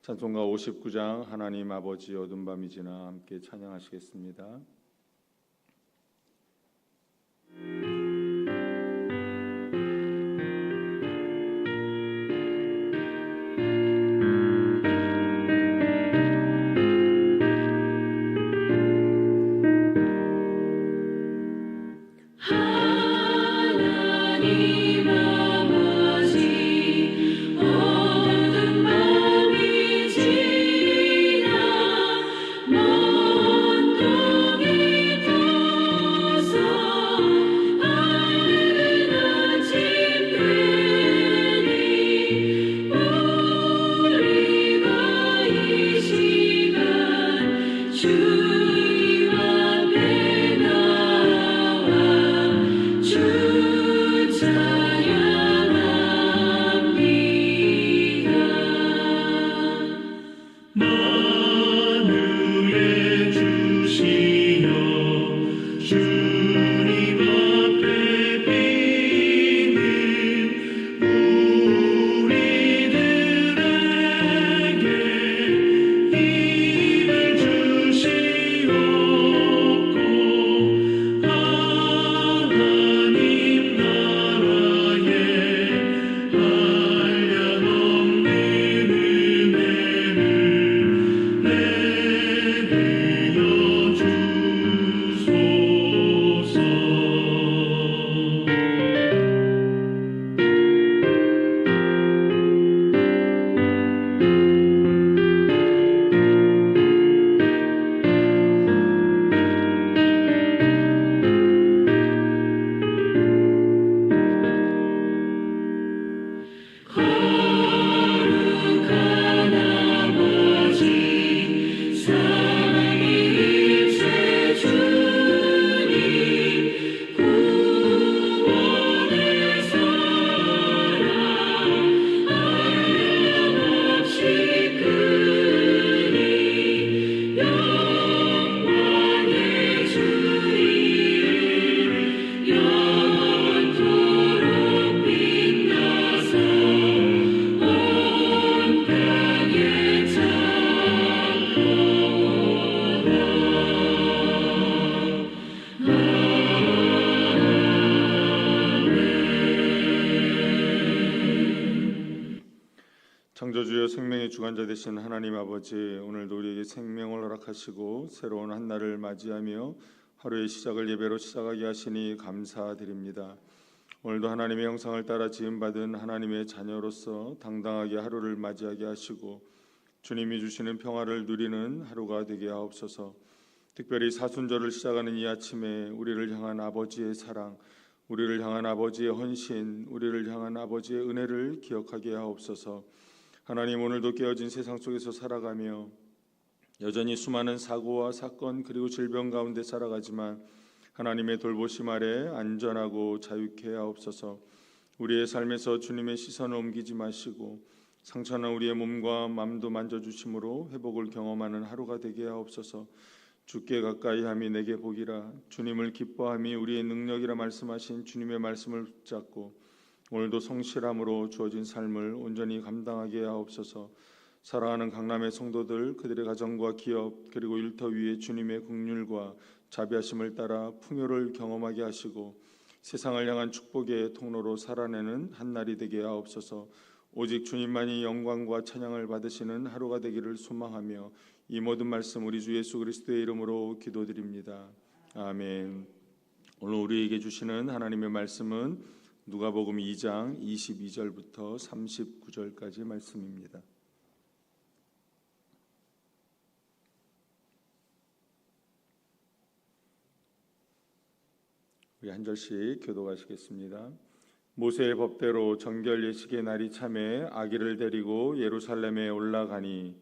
찬송가 59장 하나님 아버지 어둠 밤이 지나 함께 찬양하시겠습니다. 생명의 주관자 되신 하나님 아버지 오늘도 우리에게 생명을 허락하시고 새로운 한 날을 맞이하며 하루의 시작을 예배로 시작하게 하시니 감사드립니다. 오늘도 하나님의 형상을 따라 지음 받은 하나님의 자녀로서 당당하게 하루를 맞이하게 하시고 주님이 주시는 평화를 누리는 하루가 되게 하옵소서. 특별히 사순절을 시작하는 이 아침에 우리를 향한 아버지의 사랑, 우리를 향한 아버지의 헌신, 우리를 향한 아버지의 은혜를 기억하게 하옵소서. 하나님 오늘도 깨어진 세상 속에서 살아가며 여전히 수많은 사고와 사건 그리고 질병 가운데 살아가지만 하나님의 돌보심 아래 안전하고 자유케 하옵소서. 우리의 삶에서 주님의 시선을 옮기지 마시고 상처난 우리의 몸과 마음도 만져 주심으로 회복을 경험하는 하루가 되게 하옵소서. 주께 가까이 함이 내게 복이라 주님을 기뻐함이 우리의 능력이라 말씀하신 주님의 말씀을 붙잡고 오늘도 성실함으로 주어진 삶을 온전히 감당하게 하옵소서. 사랑하는 강남의 성도들 그들의 가정과 기업 그리고 일터 위에 주님의 긍휼과 자비하심을 따라 풍요를 경험하게 하시고 세상을 향한 축복의 통로로 살아내는 한 날이 되게 하옵소서. 오직 주님만이 영광과 찬양을 받으시는 하루가 되기를 소망하며 이 모든 말씀 우리 주 예수 그리스도의 이름으로 기도드립니다. 아멘. 오늘 우리에게 주시는 하나님의 말씀은 누가복음 2장 22절부터 39절까지 말씀입니다. 우리 한 절씩 교도하시겠습니다. 모세의 법대로 정결 예식의 날이 참에 아기를 데리고 예루살렘에 올라가니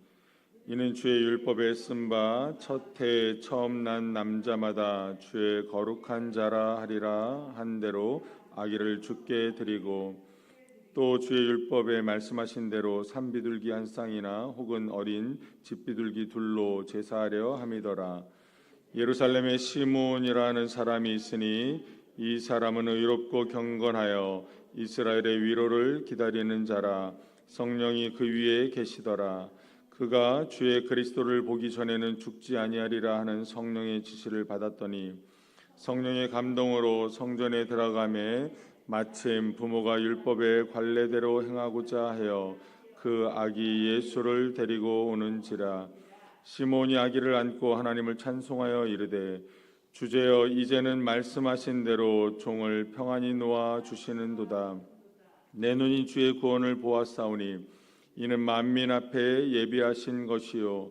이는 주의 율법에 쓴 바 첫 해에 처음 난 남자마다 주의 거룩한 자라 하리라 한 대로 아기를 죽게 드리고 또 주의 율법에 말씀하신 대로 산비둘기 한 쌍이나 혹은 어린 집비둘기 둘로 제사하려 함이더라. 예루살렘에 시몬이라는 사람이 있으니 이 사람은 의롭고 경건하여 이스라엘의 위로를 기다리는 자라. 성령이 그 위에 계시더라. 그가 주의 그리스도를 보기 전에는 죽지 아니하리라 하는 성령의 지시를 받았더니 성령의 감동으로 성전에 들어가매 마침 부모가 율법의 관례대로 행하고자 하여 그 아기 예수를 데리고 오는지라 시몬이 아기를 안고 하나님을 찬송하여 이르되 주제여 이제는 말씀하신 대로 종을 평안히 놓아 주시는도다. 내 눈이 주의 구원을 보았사오니 이는 만민 앞에 예비하신 것이요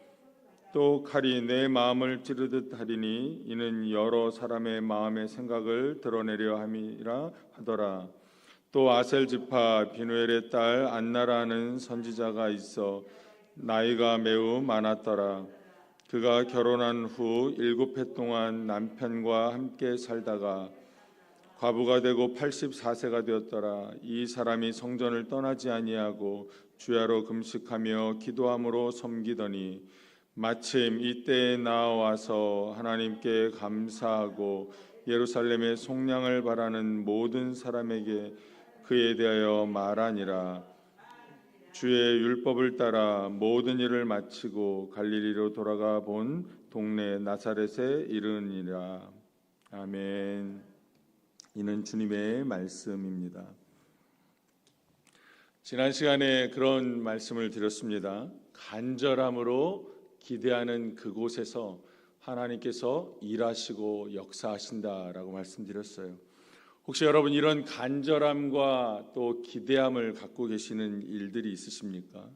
또 칼이 내 마음을 찌르듯 하리니 이는 여러 사람의 마음의 생각을 드러내려 함이라 하더라 또 아셀 지파 비누엘의 딸 안나라는 선지자가 있어 나이가 매우 많았더라 그가 결혼한 후 일곱 해 동안 남편과 함께 살다가 과부가 되고 84세가 되었더라. 이 사람이 성전을 떠나지 아니하고 주야로 금식하며 기도함으로 섬기더니 마침 이때에 나와서 하나님께 감사하고 예루살렘의 속량을 바라는 모든 사람에게 그에 대하여 말하니라. 주의 율법을 따라 모든 일을 마치고 갈릴리로 돌아가 본 동네 나사렛에 이르니라. 아멘. 이는 주님의 말씀입니다. 지난 시간에 그런 말씀을 드렸습니다. 간절함으로 기대하는 그곳에서 하나님께서 일하시고 역사하신다라고 말씀드렸어요. 혹시 여러분 이런 간절함과 또 기대함을 갖고 계시는 일들이 있으십니까?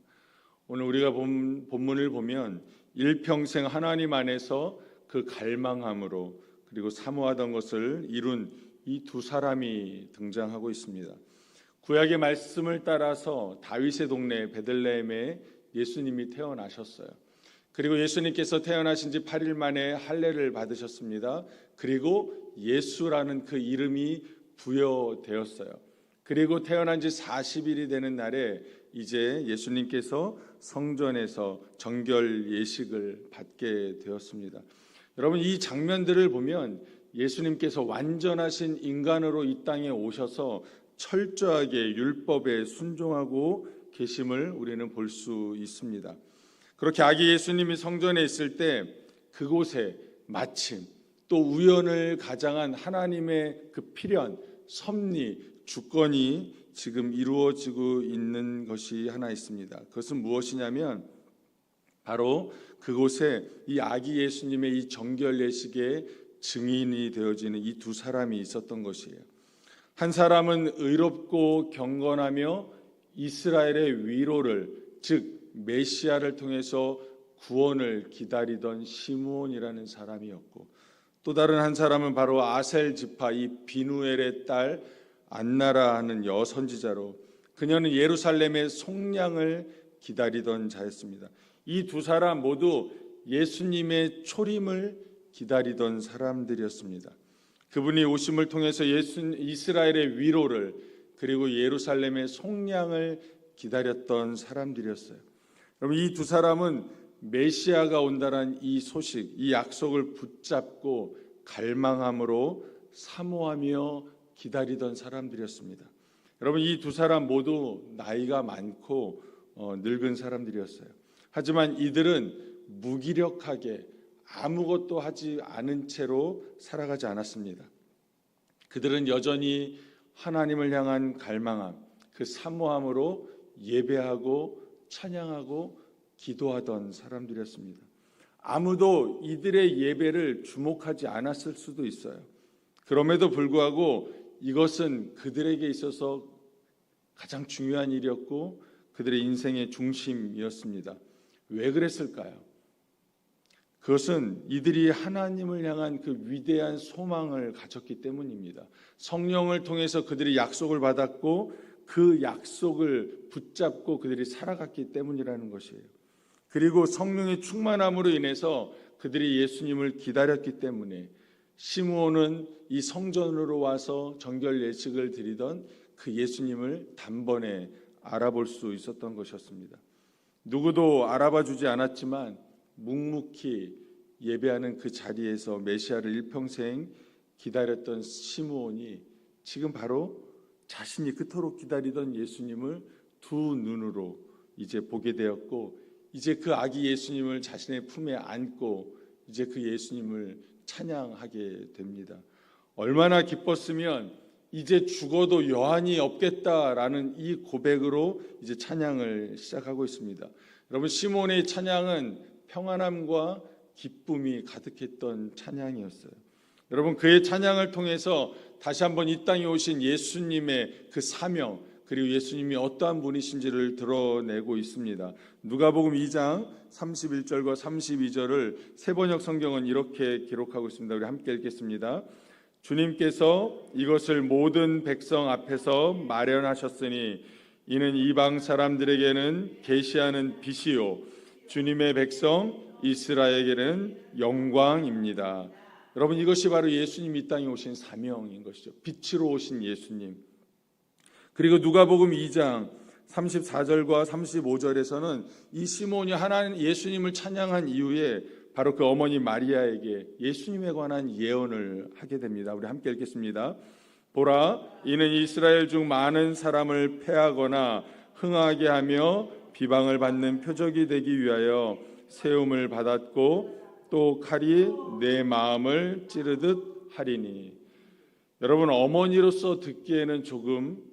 오늘 우리가 본, 본문을 보면 일평생 하나님 안에서 그 갈망함으로 그리고 사모하던 것을 이룬 이 두 사람이 등장하고 있습니다. 구약의 말씀을 따라서 다윗의 동네 베들레헴에 예수님이 태어나셨어요. 그리고 예수님께서 태어나신 지 8일 만에 할례를 받으셨습니다. 그리고 예수라는 그 이름이 부여되었어요. 그리고 태어난 지 40일이 되는 날에 이제 예수님께서 성전에서 정결 예식을 받게 되었습니다. 여러분 이 장면들을 보면 예수님께서 완전하신 인간으로 이 땅에 오셔서 철저하게 율법에 순종하고 계심을 우리는 볼 수 있습니다. 그렇게 아기 예수님이 성전에 있을 때 그곳에 마침 또 우연을 가장한 하나님의 그 필연, 섭리, 주권이 지금 이루어지고 있는 것이 하나 있습니다. 그것은 무엇이냐면 바로 그곳에 이 아기 예수님의 이 정결 예식의 증인이 되어지는 이 두 사람이 있었던 것이에요. 한 사람은 의롭고 경건하며 이스라엘의 위로를 즉 메시아를 통해서 구원을 기다리던 시므온이라는 사람이었고 또 다른 한 사람은 바로 아셀 지파 이 비누엘의 딸 안나라 하는 여선지자로 그녀는 예루살렘의 속량을 기다리던 자였습니다. 이 두 사람 모두 예수님의 초림을 기다리던 사람들이었습니다. 그분이 오심을 통해서 예수 이스라엘의 위로를 그리고 예루살렘의 속량을 기다렸던 사람들이었어요. 여러분 이 두 사람은 메시아가 온다는 이 소식, 이 약속을 붙잡고 갈망함으로 사모하며 기다리던 사람들이었습니다. 여러분 이 두 사람 모두 나이가 많고 어, 늙은 사람들이었어요. 하지만 이들은 무기력하게 아무것도 하지 않은 채로 살아가지 않았습니다. 그들은 여전히 하나님을 향한 갈망함, 그 사모함으로 예배하고 찬양하고 기도하던 사람들이었습니다. 아무도 이들의 예배를 주목하지 않았을 수도 있어요. 그럼에도 불구하고 이것은 그들에게 있어서 가장 중요한 일이었고 그들의 인생의 중심이었습니다. 왜 그랬을까요? 그것은 이들이 하나님을 향한 그 위대한 소망을 가졌기 때문입니다. 성령을 통해서 그들이 약속을 받았고 그 약속을 붙잡고 그들이 살아갔기 때문이라는 것이에요. 그리고 성령의 충만함으로 인해서 그들이 예수님을 기다렸기 때문에 시므온은 이 성전으로 와서 정결 예식을 드리던 그 예수님을 단번에 알아볼 수 있었던 것이었습니다. 누구도 알아봐 주지 않았지만 묵묵히 예배하는 그 자리에서 메시아를 일평생 기다렸던 시므온이 지금 바로 자신이 그토록 기다리던 예수님을 두 눈으로 이제 보게 되었고 이제 그 아기 예수님을 자신의 품에 안고 이제 그 예수님을 찬양하게 됩니다. 얼마나 기뻤으면 이제 죽어도 여한이 없겠다라는 이 고백으로 이제 찬양을 시작하고 있습니다. 여러분 시몬의 찬양은 평안함과 기쁨이 가득했던 찬양이었어요. 여러분 그의 찬양을 통해서 다시 한번 이 땅에 오신 예수님의 그 사명 그리고 예수님이 어떠한 분이신지를 드러내고 있습니다. 누가복음 2장 31절과 32절을 세번역 성경은 이렇게 기록하고 있습니다. 우리 함께 읽겠습니다. 주님께서 이것을 모든 백성 앞에서 마련하셨으니 이는 이방 사람들에게는 계시하는 빛이요 주님의 백성 이스라엘에게는 영광입니다. 여러분 이것이 바로 예수님 이 땅에 오신 사명인 것이죠. 빛으로 오신 예수님. 그리고 누가복음 2장 34절과 35절에서는 이 시몬이 하나님 예수님을 찬양한 이후에 바로 그 어머니 마리아에게 예수님에 관한 예언을 하게 됩니다. 우리 함께 읽겠습니다. 보라 이는 이스라엘 중 많은 사람을 패하거나 흥하게 하며 비방을 받는 표적이 되기 위하여 세움을 받았고 또 칼이 내 마음을 찌르듯 하리니 여러분 어머니로서 듣기에는 조금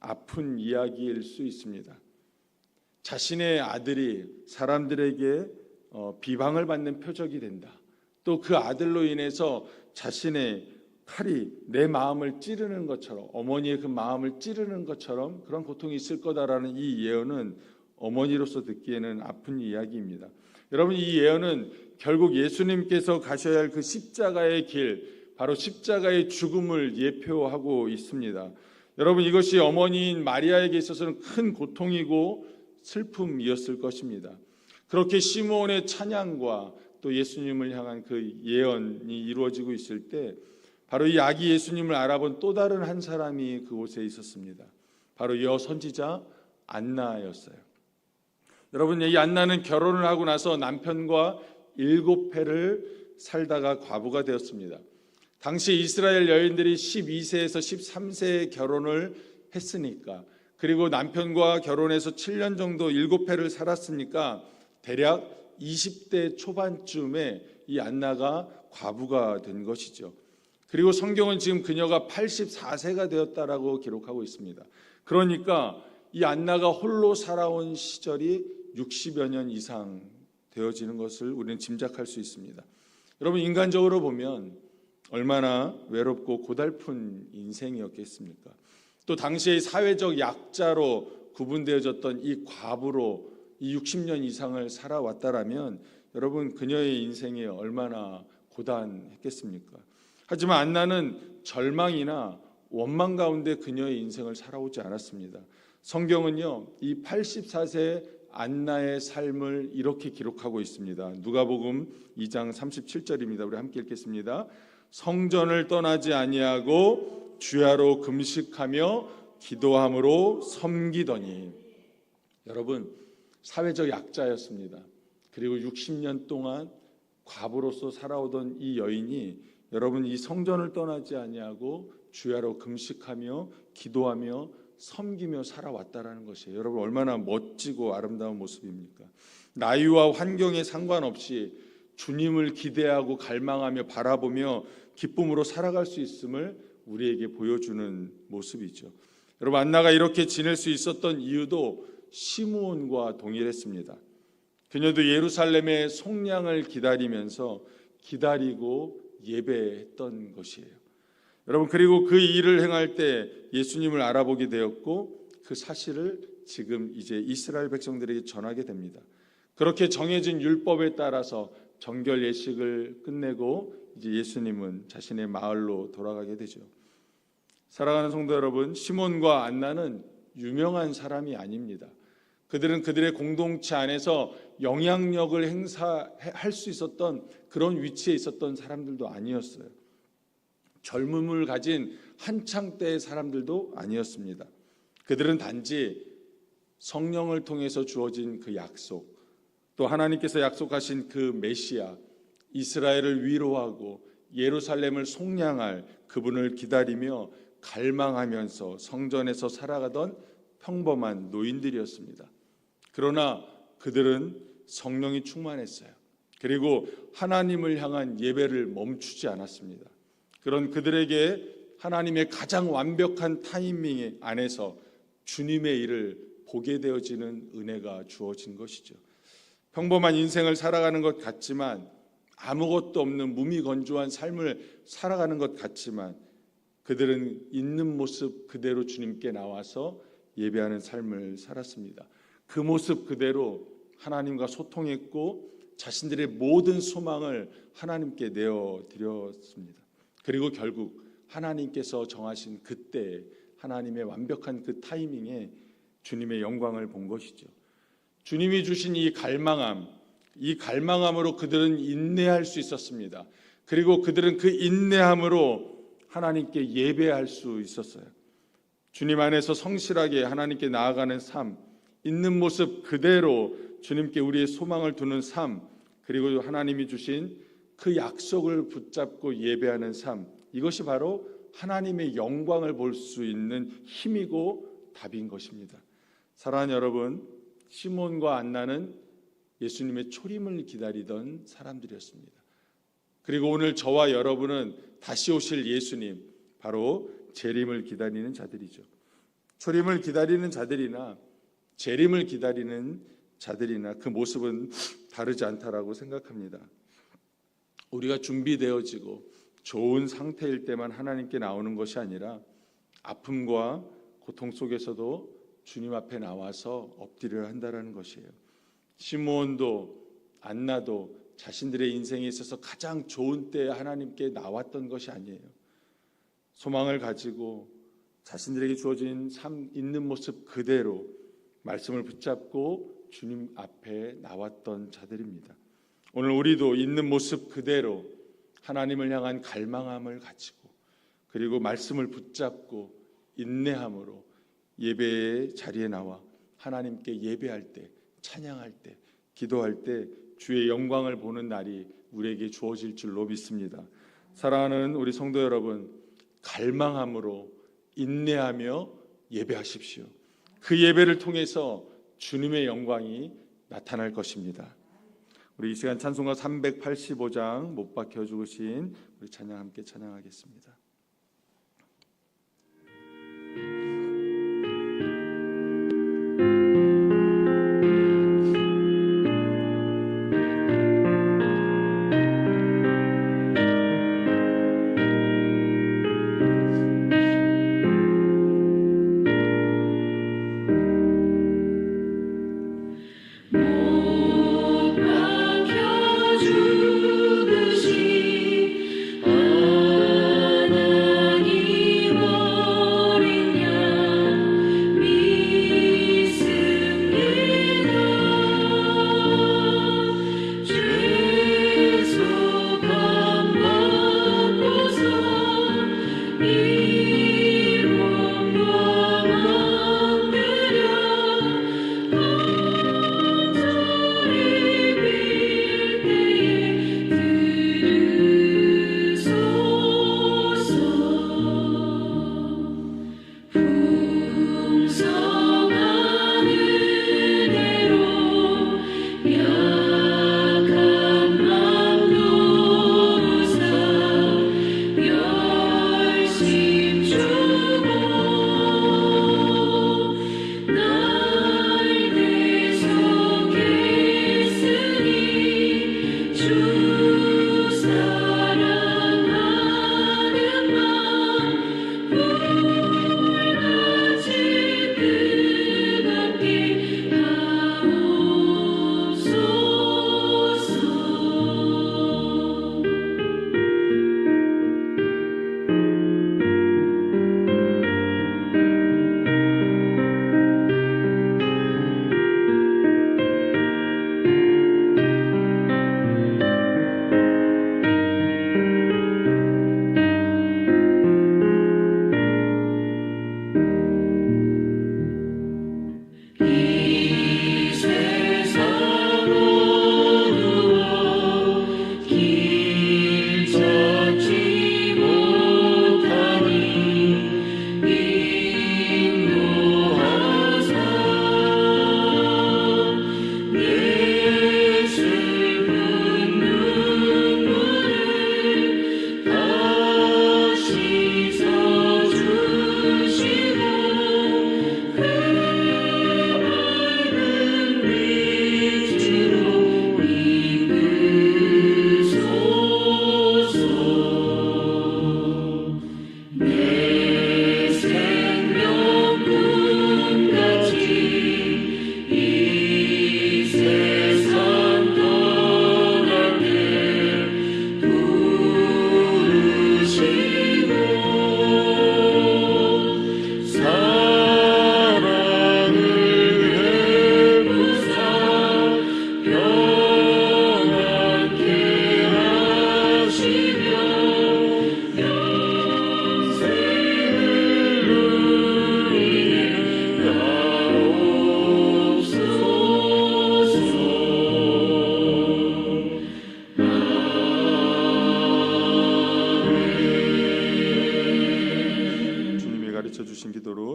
아픈 이야기일 수 있습니다. 자신의 아들이 사람들에게 어, 비방을 받는 표적이 된다. 또 그 아들로 인해서 자신의 칼이 내 마음을 찌르는 것처럼 어머니의 그 마음을 찌르는 것처럼 그런 고통이 있을 거다라는 이 예언은 어머니로서 듣기에는 아픈 이야기입니다. 여러분 이 예언은 결국 예수님께서 가셔야 할 그 십자가의 길, 바로 십자가의 죽음을 예표하고 있습니다. 여러분 이것이 어머니인 마리아에게 있어서는 큰 고통이고 슬픔이었을 것입니다. 그렇게 시므온의 찬양과 또 예수님을 향한 그 예언이 이루어지고 있을 때 바로 이 아기 예수님을 알아본 또 다른 한 사람이 그곳에 있었습니다. 바로 여 선지자 안나였어요. 여러분 이 안나는 결혼을 하고 나서 남편과 일곱 해를 살다가 과부가 되었습니다. 당시 이스라엘 여인들이 12세에서 13세에 결혼을 했으니까 그리고 남편과 결혼해서 7년 정도 일곱 해를 살았으니까 대략 20대 초반쯤에 이 안나가 과부가 된 것이죠. 그리고 성경은 지금 그녀가 84세가 되었다라고 기록하고 있습니다. 그러니까 이 안나가 홀로 살아온 시절이 60여 년 이상 되어지는 것을 우리는 짐작할 수 있습니다. 여러분 인간적으로 보면 얼마나 외롭고 고달픈 인생이었겠습니까? 또 당시의 사회적 약자로 구분되어졌던 이 과부로 이 60년 이상을 살아왔다라면 여러분 그녀의 인생이 얼마나 고단했겠습니까? 하지만 안나는 절망이나 원망 가운데 그녀의 인생을 살아오지 않았습니다. 성경은요, 이 84세 안나의 삶을 이렇게 기록하고 있습니다. 누가복음 2장 37절입니다. 우리 함께 읽겠습니다. 성전을 떠나지 아니하고 주야로 금식하며 기도함으로 섬기더니 여러분 사회적 약자였습니다. 그리고 60년 동안 과부로서 살아오던 이 여인이 여러분 이 성전을 떠나지 아니하고 주야로 금식하며 기도하며 섬기며 살아왔다라는 것이에요. 여러분 얼마나 멋지고 아름다운 모습입니까? 나이와 환경에 상관없이 주님을 기대하고 갈망하며 바라보며 기쁨으로 살아갈 수 있음을 우리에게 보여주는 모습이죠. 여러분 안나가 이렇게 지낼 수 있었던 이유도 시므온과 동일했습니다. 그녀도 예루살렘의 속량을 기다리면서 기다리고 예배했던 것이에요. 여러분 그리고 그 일을 행할 때 예수님을 알아보게 되었고 그 사실을 지금 이제 이스라엘 백성들에게 전하게 됩니다. 그렇게 정해진 율법에 따라서 정결 예식을 끝내고 이제 예수님은 자신의 마을로 돌아가게 되죠. 사랑하는 성도 여러분, 시몬과 안나는 유명한 사람이 아닙니다. 그들은 그들의 공동체 안에서 영향력을 행사할 수 있었던 그런 위치에 있었던 사람들도 아니었어요. 젊음을 가진 한창 때의 사람들도 아니었습니다. 그들은 단지 성령을 통해서 주어진 그 약속, 또 하나님께서 약속하신 그 메시아, 이스라엘을 위로하고 예루살렘을 속량할 그분을 기다리며 갈망하면서 성전에서 살아가던 평범한 노인들이었습니다. 그러나 그들은 성령이 충만했어요. 그리고 하나님을 향한 예배를 멈추지 않았습니다. 그런 그들에게 하나님의 가장 완벽한 타이밍 안에서 주님의 일을 보게 되어지는 은혜가 주어진 것이죠. 평범한 인생을 살아가는 것 같지만 아무것도 없는 무미건조한 삶을 살아가는 것 같지만 그들은 있는 모습 그대로 주님께 나와서 예배하는 삶을 살았습니다. 그 모습 그대로 하나님과 소통했고 자신들의 모든 소망을 하나님께 내어 드렸습니다. 그리고 결국 하나님께서 정하신 그때 하나님의 완벽한 그 타이밍에 주님의 영광을 본 것이죠. 주님이 주신 이 갈망함, 이 갈망함으로 그들은 인내할 수 있었습니다. 그리고 그들은 그 인내함으로 하나님께 예배할 수 있었어요. 주님 안에서 성실하게 하나님께 나아가는 삶, 있는 모습 그대로 주님께 우리의 소망을 두는 삶, 그리고 하나님이 주신 그 약속을 붙잡고 예배하는 삶, 이것이 바로 하나님의 영광을 볼 수 있는 힘이고 답인 것입니다. 사랑하는 여러분, 시몬과 안나는 예수님의 초림을 기다리던 사람들이었습니다. 그리고 오늘 저와 여러분은 다시 오실 예수님, 바로 재림을 기다리는 자들이죠. 초림을 기다리는 자들이나 재림을 기다리는 자들이나 그 모습은 다르지 않다라고 생각합니다. 우리가 준비되어지고 좋은 상태일 때만 하나님께 나오는 것이 아니라 아픔과 고통 속에서도 주님 앞에 나와서 엎드려야 한다라는 것이에요. 시므온도 안나도 자신들의 인생에 있어서 가장 좋은 때에 하나님께 나왔던 것이 아니에요. 소망을 가지고 자신들에게 주어진 삶 있는 모습 그대로 말씀을 붙잡고 주님 앞에 나왔던 자들입니다. 오늘 우리도 있는 모습 그대로 하나님을 향한 갈망함을 가지고 그리고 말씀을 붙잡고 인내함으로 예배의 자리에 나와 하나님께 예배할 때, 찬양할 때, 기도할 때 주의 영광을 보는 날이 우리에게 주어질 줄로 믿습니다. 사랑하는 우리 성도 여러분, 갈망함으로 인내하며 예배하십시오. 그 예배를 통해서 주님의 영광이 나타날 것입니다. 우리 이 시간 찬송가 385장 못 박혀 주신 우리 찬양 함께 찬양하겠습니다.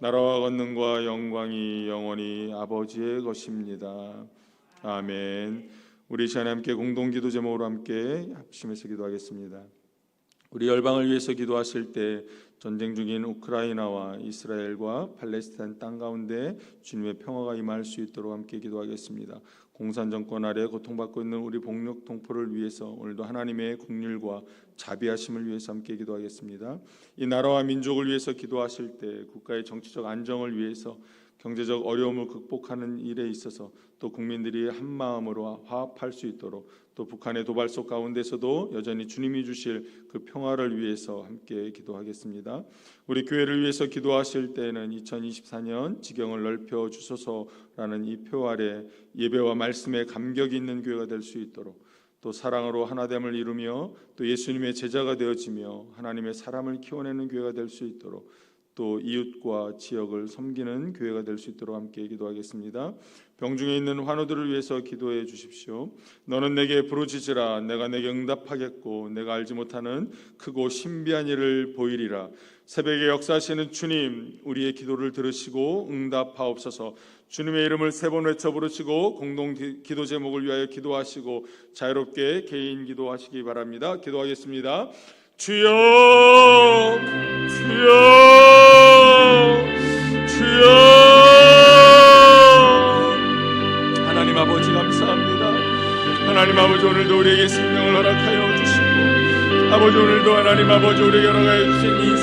나라와 권능과 영광이 영원히 아버지의 것입니다. 아멘. 우리 시간에 함께 공동 기도 제목으로 함께 합심해서 기도하겠습니다. 우리 열방을 위해서 기도하실 때 전쟁 중인 우크라이나와 이스라엘과 팔레스타인 땅 가운데 주님의 평화가 임할 수 있도록 함께 기도하겠습니다. 공산 정권 아래 고통받고 있는 우리 복력 동포를 위해서 오늘도 하나님의 국률과 자비하심을 위해서 함께 기도하겠습니다. 이 나라와 민족을 위해서 기도하실 때 국가의 정치적 안정을 위해서 경제적 어려움을 극복하는 일에 있어서 또 국민들이 한 마음으로 화합할 수 있도록 또 북한의 도발 속 가운데서도 여전히 주님이 주실 그 평화를 위해서 함께 기도하겠습니다. 우리 교회를 위해서 기도하실 때는 2024년 지경을 넓혀 주소서라는 이 표 아래 예배와 말씀에 감격이 있는 교회가 될 수 있도록 또 사랑으로 하나됨을 이루며 또 예수님의 제자가 되어지며 하나님의 사람을 키워내는 교회가 될 수 있도록 또 이웃과 지역을 섬기는 교회가 될 수 있도록 함께 기도하겠습니다. 병중에 있는 환우들을 위해서 기도해 주십시오. 너는 내게 부르짖으라 내가 내게 응답하겠고 내가 알지 못하는 크고 신비한 일을 보이리라. 새벽에 역사하시는 주님 우리의 기도를 들으시고 응답하옵소서. 주님의 이름을 세 번 외쳐 부르시고 공동 기- 기도 제목을 위하여 기도하시고 자유롭게 개인 기도하시기 바랍니다. 기도하겠습니다. 주여 주여 주여. 하나님 아버지 감사합니다. 하나님 아버지 오늘도 우리에게 생명을 허락하여 주시고 아버지 오늘도 하나님 아버지 우리에게 허락하여 주신 이